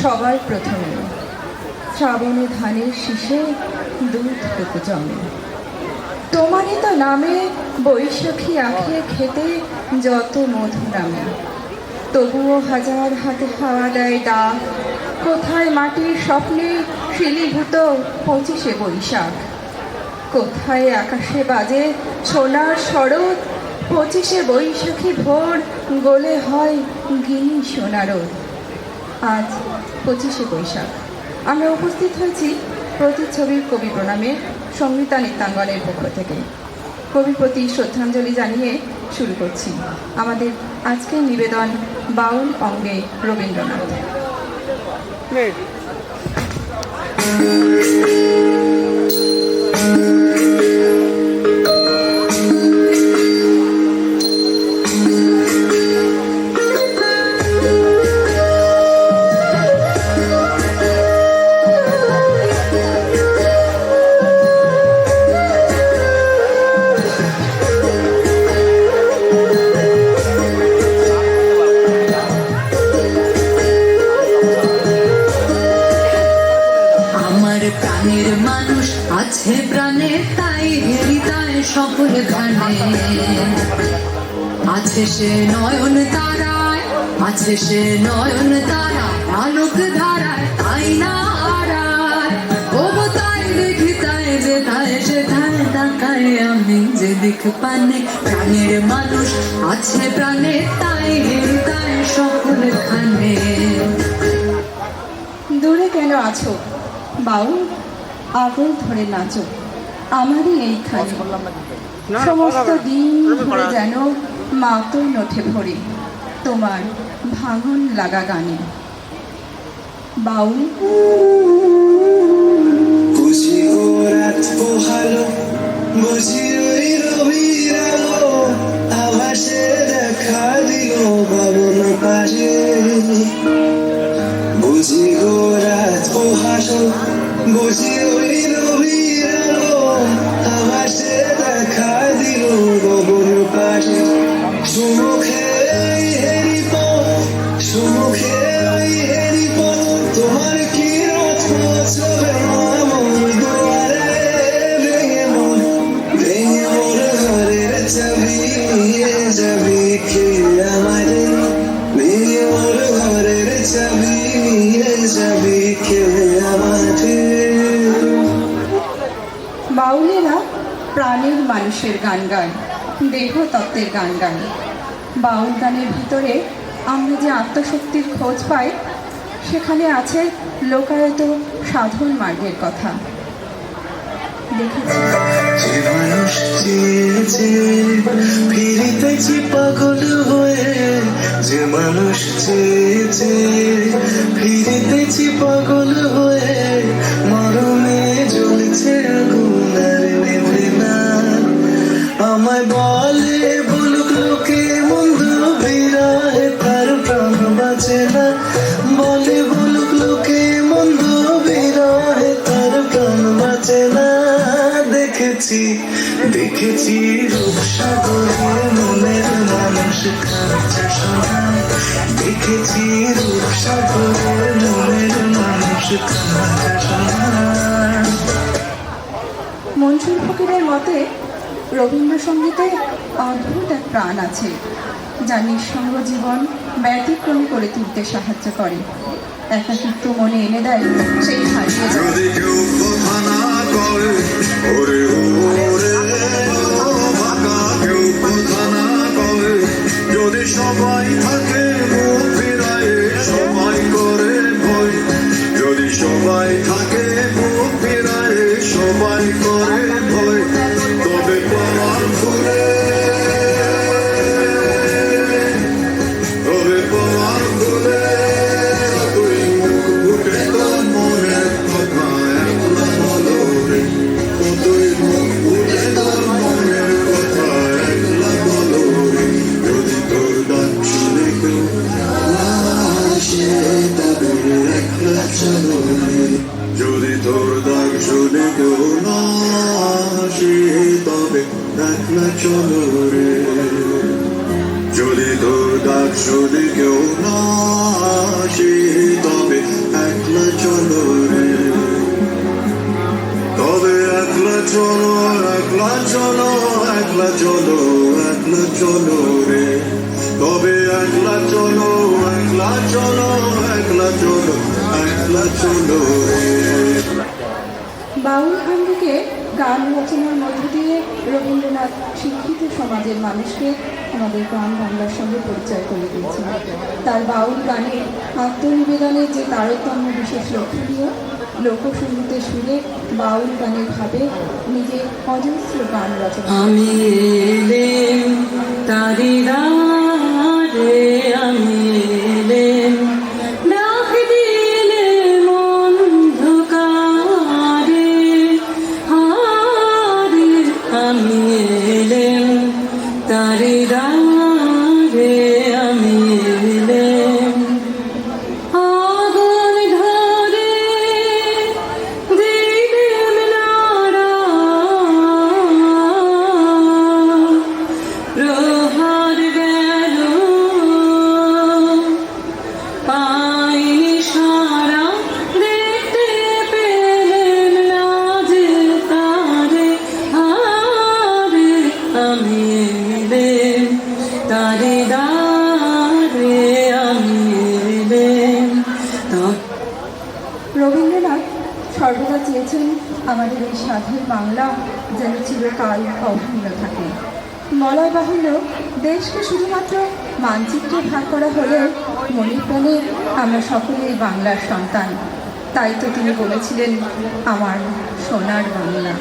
সবার প্রথমে শ্রাবণে ধানের শীষে দুধ হতো জমে। তোমারই তো নামে বৈশাখী আখে খেতে যত মধু নামে। তবুও হাজার হাতে খাওয়া দেয় ডাক কোথায় মাটির স্বপ্নে শিলীভূত পঁচিশে বৈশাখ? কোথায় আকাশে বাজে সোনার শরৎ? পঁচিশে বৈশাখী ভোর গোলে হয় গিনি সোনারোদ। আজ পঁচিশে বৈশাখ। আমরা উপস্থিত হয়েছি প্রতিচ্ছবির কবি প্রণামে সংগীতা নৃত্যাঙ্গনের পক্ষ থেকে। কবির প্রতি শ্রদ্ধাঞ্জলি জানিয়ে শুরু করছি আমাদের আজকের নিবেদন বাউল অঙ্গে রবীন্দ্রনাথ। প্রাণের মানুষ আছে প্রাণে, তাই হৃদয় সকল খানে আছে সে নয়ন তারায়, আছে সে নয়ন তারা আলোক ধারায় তাই না তাই তাই তাই আমি পানে। প্রাণের মানুষ আছে প্রাণে, তাই হৃদয় সকল খানে দূরে কেন আছো? বাউল? আগল ধরে নাচো। আমারই এইখানে। সমস্ত দিন ধরে যেন মাতই নঠে ভরে তোমার ভাঙন লাগা গানে। বাউল। বুঝি ও বুঝি ওই রবির আলো দেখা দিল ভবন পাশে সুমুখে হেরি পথ সুমুখে হেরি পথ তোমার কি রথ চলে আমার যাবি কে আমারে ভেঙে মোর ঘরের চাবি নিয়ে যাবি কে আমারে বাউলেরা প্রাণের মানুষের গান গায় দেহ তত্ত্বের গান গায়। বাউল গানের ভিতরে আমরা যে আত্মশক্তির খোঁজ পাই, সেখানে আছে লোকায়ত সাধন মার্গের কথা। দেখেছি। পাগল হয়ে, যে মানুষ চেয়েছে ফিরিতেছি পাগল হয়ে বলে, বলুক লোকে, মন্দ বিরায় তার প্রাণ বাঁচে না। বলে, বলুক লোকে, মন্দ বিরায় প্রাণ বাঁচে না। দেখেছি দেখেছি রূপসাগরে মনের মানুষ কাঁদছে সোনায় দেখেছি রূপসাগরে মনের মানুষ কাঁদছে সোনায় মনসুর ফকিরের মতে, রবীন্দ্রসঙ্গীতে অদ্ভুত এক প্রাণ আছে, যা নিঃসঙ্গ জীবন ব্যতিক্রমী করে তুলতে সাহায্য করে। একাকিত্ব মনে এনে দেয়, সেই সবাই থাকে চলো রে যদি তোর ডাক শুনে কেউ না আসে, তবে একলা চলো রে তবে একলা চলো একলা চলো একলা চলো একলা চলো রে তবে একলা চলো একলা চলো একলা চলো একলা চলো রে বাউল আঙ্গুকে গান রচনার মধ্য দিয়ে রবীন্দ্রনাথ শিক্ষিত সমাজের মানুষকে আমাদের গান বাংলার সঙ্গে পরিচয় করে দিয়েছেন। তার বাউল গানে আত্মনিবেদনের যে তারতম্য বিশেষ লক্ষণীয় লোকসঙ্গীতের সুরে বাউল গানের ভাবে নিজে অজস্র গান রচনা রবীন্দ্রনাথ সর্বদা চেয়েছেন আমাদের এই স্বাধীন বাংলা যেন চিরকাল অভিন্ন থাকে। বলার বাহুল্য দেশকে শুধুমাত্র মানচিত্রে ভাগ করা হলেও মনে প্রাণে আমরা সকলেই বাংলার সন্তান। তাই তো তিনি বলেছিলেন, আমার সোনার বাংলা।